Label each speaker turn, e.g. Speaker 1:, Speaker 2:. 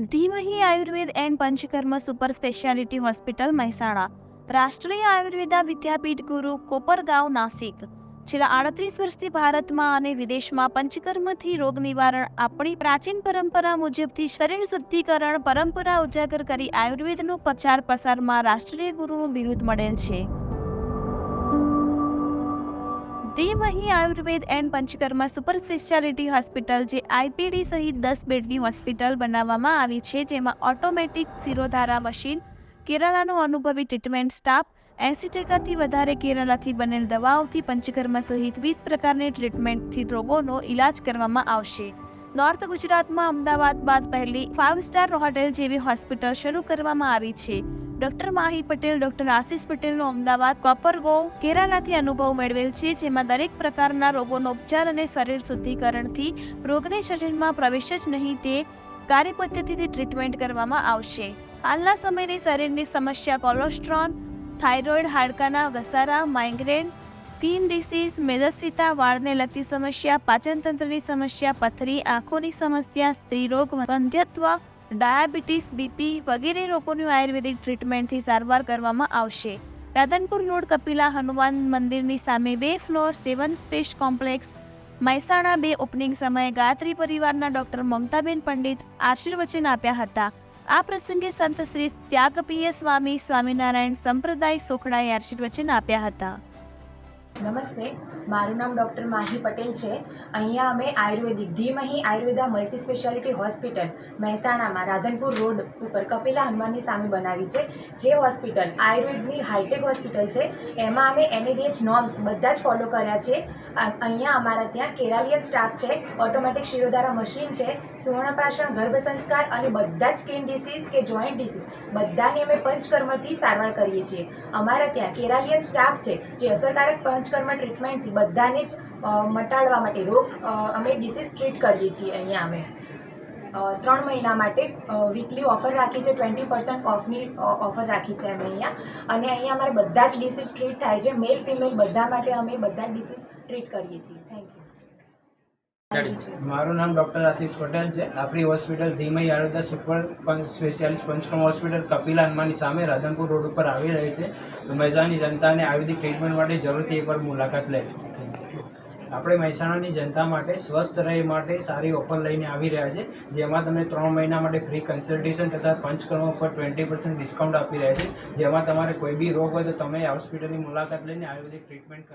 Speaker 1: Dhimahi Ayurved and Panchakarma super speciality hospital Mehsana. Rashtriya Ayurveda Vidyapeeth ગુરુ કોપરગાંવ નાસિક. છેલ્લા આડત્રીસ વર્ષથી ભારતમાં અને વિદેશમાં પંચકર્મથી રોગ નિવારણ આપણી પ્રાચીન પરંપરા મુજબથી શરીર શુદ્ધિકરણ, પરંપરા ઉજાગર કરી આયુર્વેદનો પ્રચાર પ્રસારમાં રાષ્ટ્રીય ગુરુનું બિરુદ મળેલ છે. Dhimahi Ayurved and Panchakarma super speciality hospital, જે આઈપીડી સહિત દસ બેડની હોસ્પિટલ બનાવવામાં આવી છે, જેમાં ઓટોમેટિક શિરોધારા મશીન કેરાલાનો અનુભવી ટ્રીટમેન્ટ સ્ટાફ, એંસી ટકાથી વધારે કેરાલાથી બનેલ દવાઓથી પંચકર્મ સહિત વીસ પ્રકારની ટ્રીટમેન્ટથી રોગોનો ઇલાજ કરવામાં આવશે. નોર્થ ગુજરાતમાં અમદાવાદ બાદ પહેલી ફાઇવ સ્ટાર હોટેલ જેવી હોસ્પિટલ શરૂ કરવામાં આવી છે. ડોક્ટર માહી પટેલ, ડોક્ટર આશિષ પટેલનો અમદાવાદ કોપરગો કેરાલાથી અનુભવ મેળવેલ છે, જેમાં દરેક પ્રકારના રોગોનો ઉપચાર અને શરીર શુદ્ધિકરણથી રોગને શરીરમાં પ્રવેશ જ નહીં, તે કાર્યપદ્ધતિથી ટ્રીટમેન્ટ કરવામાં આવશે. હાલના સમયની શરીરની સમસ્યા કોલેસ્ટ્રોલ, થાઇરોઇડ, હાડકાના ઘસારા, માઇગ્રેન, સ્કિન ડિસીઝ, મેદસ્વીતા, વાળને લગતી સમસ્યા, પાચનતંત્રની સમસ્યા, પથરી, આંખોની સમસ્યા, સ્ત્રીરોગ, વંધ્યત્વ ડાયાબિટીસ, બીપી વગેરે રોગોની આયુર્વેદિક ટ્રીટમેન્ટથી સારવાર કરવામાં આવશે. રાધનપુર રોડ કપિલા હનુમાન મંદિરની સામે બે floor, seven space complex, Mehsana બે ઓપનિંગ સમયે ગાયત્રી પરિવારના ડોક્ટર મમતાબેન પંડિત આશીર્વચન આપ્યા હતા. આ પ્રસંગે સંત શ્રી ત્યાગપ્રિય સ્વામી સ્વામિનારાયણ સંપ્રદાય સોખડાએ આશીર્વચન આપ્યા હતા.
Speaker 2: નમસ્તે. મારું નામ ડૉક્ટર માહી પટેલ છે. અહીંયા અમે ayurvedic Dhimahi Ayurveda multi speciality hospital મહેસાણામાં રાધનપુર રોડ ઉપર કપિલા હનુમાનની સામે બનાવી છે. જે હોસ્પિટલ આયુર્વેદની હાઈટેક હોસ્પિટલ છે. એમાં અમે એનએડીએચ નોર્મ્સ બધા જ ફોલો કર્યા છે. અહીંયા અમારા ત્યાં કેરાલિયન સ્ટાફ છે, ઓટોમેટિક શિરોધારા મશીન છે, સુવર્ણપ્રાશન, ગર્ભ સંસ્કાર અને બધા જ સ્કિન ડિસીઝ કે જોઈન્ટ ડિસીઝ બધાની અમે પંચકર્મથી સારવાર કરીએ છીએ. અમારા ત્યાં કેરાલિયન સ્ટાફ છે, જે અસરકારક પંચકર્મ ટ્રીટમેન્ટથી બધાને જ મટાડવા માટે રોગ અમે ડિસીઝ ટ્રીટ કરીએ છીએ અહીંયા અમે. ત્રણ મહિના માટે વીકલી ઓફર રાખી છે ટ્વેન્ટી પર્સન્ટ ઓફની ઓફર રાખી છે અમે અહીંયા. અને અહીંયા અમારે બધા જ ડિસીઝ ટ્રીટ થાય છે મેલ ફિમેલ બધા માટે અમે બધા ડિસીઝ ટ્રીટ કરીએ છીએ. થેન્ક યુ
Speaker 3: મારું નામ ડૉક્ટર આશીષ પટેલ છે. આપણી hospital Dhimahi Ayurveda super specialist Panchakarma hospital Kapila હનુમાનની સામે રાધનપુર રોડ ઉપર આવી રહી છે. મહેસાણાની જનતાને આયુર્વેદિક ટ્રીટમેન્ટ માટે જરૂરથી એકવાર મુલાકાત લેવી આપણે મહેસાણાની જનતા માટે, સ્વસ્થ રહે માટે સારી ઓફર લઈને આવી રહ્યા છે. જેમાં તમને ત્રણ મહિના માટે ફ્રી કન્સલ્ટેશન તથા પંચકર્મ ઉપર ટ્વેન્ટી પર્સન્ટ ડિસ્કાઉન્ટ આપી રહ્યા છે. જેમાં તમારે કોઈ બી રોગ હોય તો તમે હોસ્પિટલની મુલાકાત લઈને આયુર્વેદિક ટ્રીટમેન્ટ